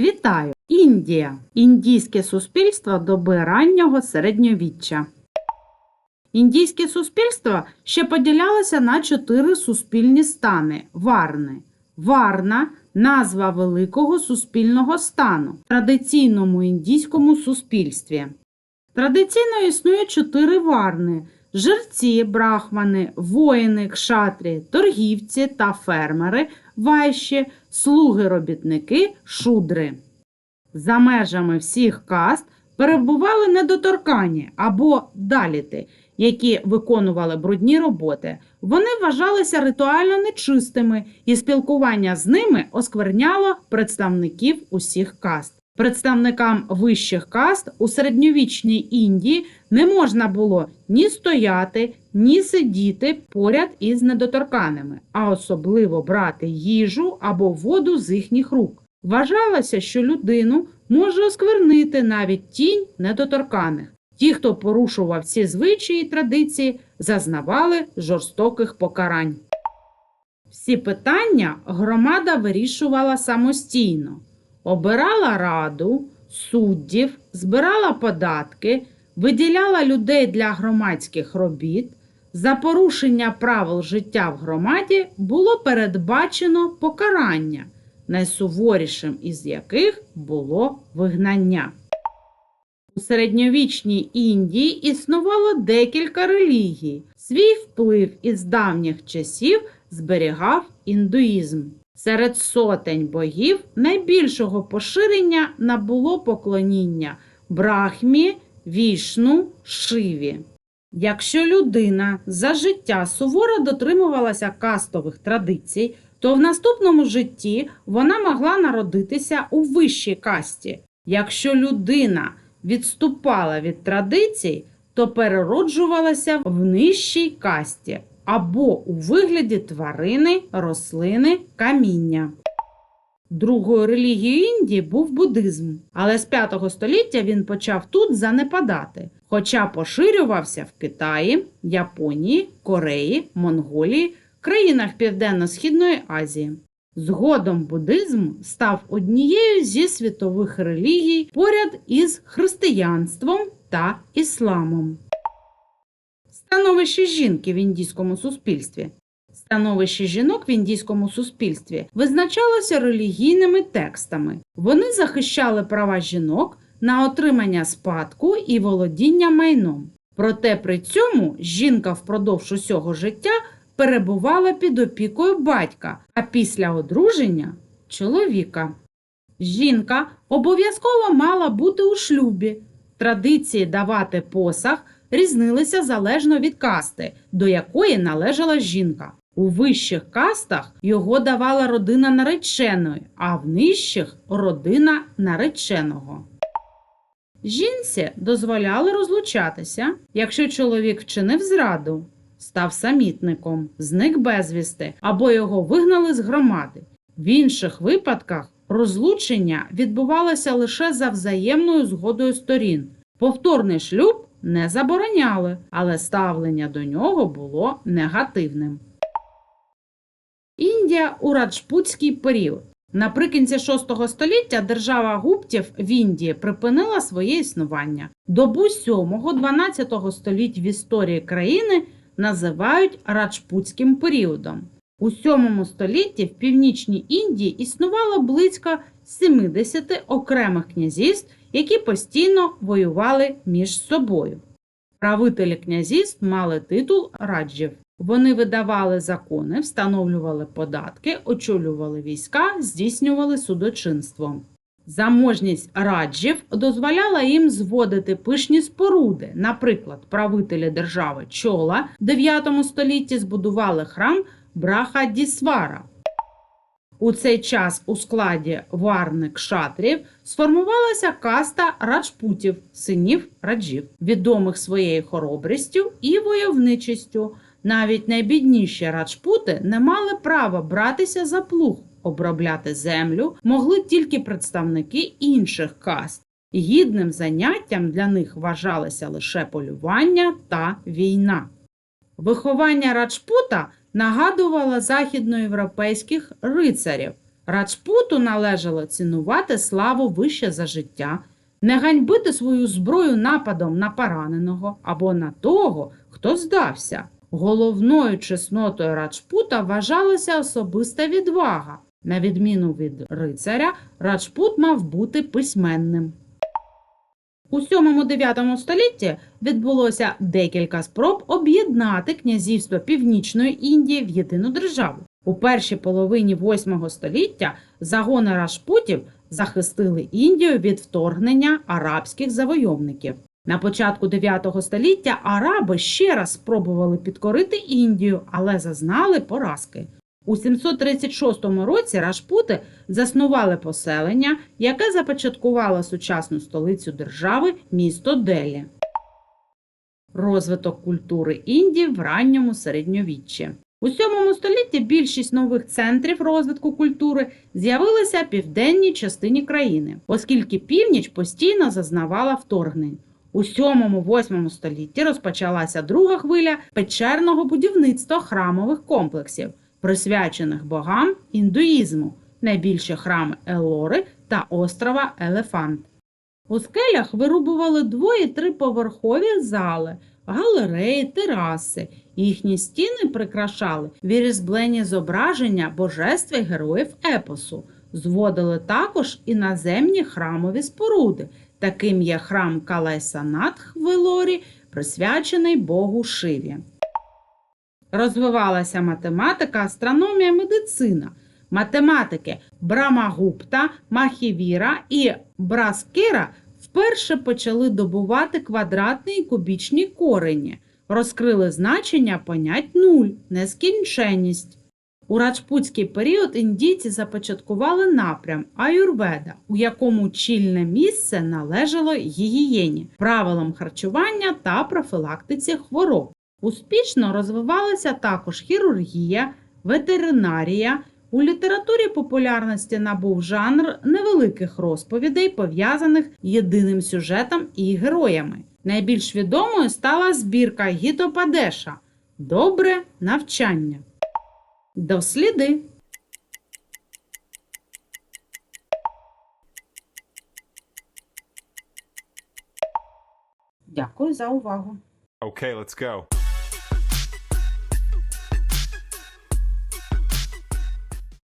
Вітаю! Індія. Індійське суспільство доби раннього середньовіччя. Індійське суспільство ще поділялося на чотири суспільні стани варни. Варна назва великого суспільного стану в традиційному індійському суспільстві. Традиційно існує чотири варни: жерці, брахмани, воїни, кшатрі, торгівці та фермери, вайші, слуги-робітники, шудри. За межами всіх каст перебували недоторкані або даліти, які виконували брудні роботи. Вони вважалися ритуально нечистими, і спілкування з ними оскверняло представників усіх каст. Представникам вищих каст у середньовічній Індії не можна було ні стояти, ні сидіти поряд із недоторканими, а особливо брати їжу або воду з їхніх рук. Вважалося, що людину може осквернити навіть тінь недоторканих. Ті, хто порушував ці звичаї і традиції, зазнавали жорстоких покарань. Всі питання громада вирішувала самостійно, обирала раду, суддів, збирала податки, виділяла людей для громадських робіт. За порушення правил життя в громаді було передбачено покарання, найсуворішим із яких було вигнання. У середньовічній Індії існувало декілька релігій. Свій вплив із давніх часів зберігав індуїзм. Серед сотень богів найбільшого поширення набуло поклоніння брахмі, вішну, шиві. Якщо людина за життя суворо дотримувалася кастових традицій, то в наступному житті вона могла народитися у вищій касті. Якщо людина відступала від традицій, то перероджувалася в нижчій касті або у вигляді тварини, рослини, каміння. Другою релігією Індії був буддизм, але з 5 століття він почав тут занепадати, хоча поширювався в Китаї, Японії, Кореї, Монголії, країнах Південно-Східної Азії. Згодом буддизм став однією зі світових релігій поряд із християнством та ісламом. Становище жінки в індійському суспільстві. Становище жінок в індійському суспільстві визначалося релігійними текстами. Вони захищали права жінок на отримання спадку і володіння майном. Проте при цьому жінка впродовж усього життя перебувала під опікою батька, а після одруження чоловіка. Жінка обов'язково мала бути у шлюбі. Традиції давати посаг різнилися залежно від касти, до якої належала жінка. У вищих кастах його давала родина нареченої, а в нижчих родина нареченого. Жінці дозволяли розлучатися, якщо чоловік вчинив зраду, став самітником, зник безвісти або його вигнали з громади. В інших випадках розлучення відбувалося лише за взаємною згодою сторін. Повторний шлюб не забороняли, але ставлення до нього було негативним. Індія у раджпутський період. Наприкінці VI століття держава гуптів в Індії припинила своє існування. Добу 7-12 століть в історії країни називають раджпутським періодом. У 7 столітті в північній Індії існувало близько 70 окремих князівств, які постійно воювали між собою. Правителі князівств мали титул раджів. Вони видавали закони, встановлювали податки, очолювали війська, здійснювали судочинство. Заможність раджів дозволяла їм зводити пишні споруди. Наприклад, правителі держави Чола в 9 столітті збудували храм Брахадісвара. У цей час у складі варни кшатрів сформувалася каста раджпутів, синів раджів, відомих своєю хоробрістю і войовничістю. Навіть найбідніші раджпути не мали права братися за плуг, обробляти землю могли тільки представники інших каст. Гідним заняттям для них вважалося лише полювання та війна. Виховання раджпута нагадувало західноєвропейських рицарів. Раджпуту належало цінувати славу вище за життя, не ганьбити свою зброю нападом на пораненого або на того, хто здався. Головною чеснотою Раджпута вважалася особиста відвага. На відміну від рицаря, Раджпут мав бути письменним. У 7-9 столітті відбулося декілька спроб об'єднати князівство Північної Індії в єдину державу. У першій половині 8 століття загони Рашпутів захистили Індію від вторгнення арабських завойовників. На початку 9 століття араби ще раз спробували підкорити Індію, але зазнали поразки. У 736 році Рашпути заснували поселення, яке започаткувало сучасну столицю держави місто Делі. Розвиток культури Індії в ранньому середньовіччі. У 7 столітті більшість нових центрів розвитку культури з'явилися в південній частині країни, оскільки північ постійно зазнавала вторгнень. У 7-8 столітті розпочалася друга хвиля печерного будівництва храмових комплексів, присвячених богам індуїзму, найбільші храми Елори та острова Елефант. У скелях вирубували дво- і триповерхові зали, галереї, тераси. Їхні стіни прикрашали вірізблені зображення божеств і героїв епосу. Зводили також іноземні храмові споруди. Таким є храм Калайсанатх в Елорі, присвячений Богу Шиві. Розвивалася математика, астрономія, медицина. Математики Брамагупта, Махівіра і Браскера вперше почали добувати квадратні і кубічні корені, розкрили значення понять нуль, нескінченність. У раджпутський період індійці започаткували напрям аюрведа, у якому чільне місце належало гігієні, правилам харчування та профілактиці хвороб. Успішно розвивалася також хірургія, ветеринарія. У літературі популярності набув жанр невеликих розповідей, пов'язаних єдиним сюжетом і героями. Найбільш відомою стала збірка Гітопадеша Добре навчання. Досліди. Дякую за увагу. Okay, let's go.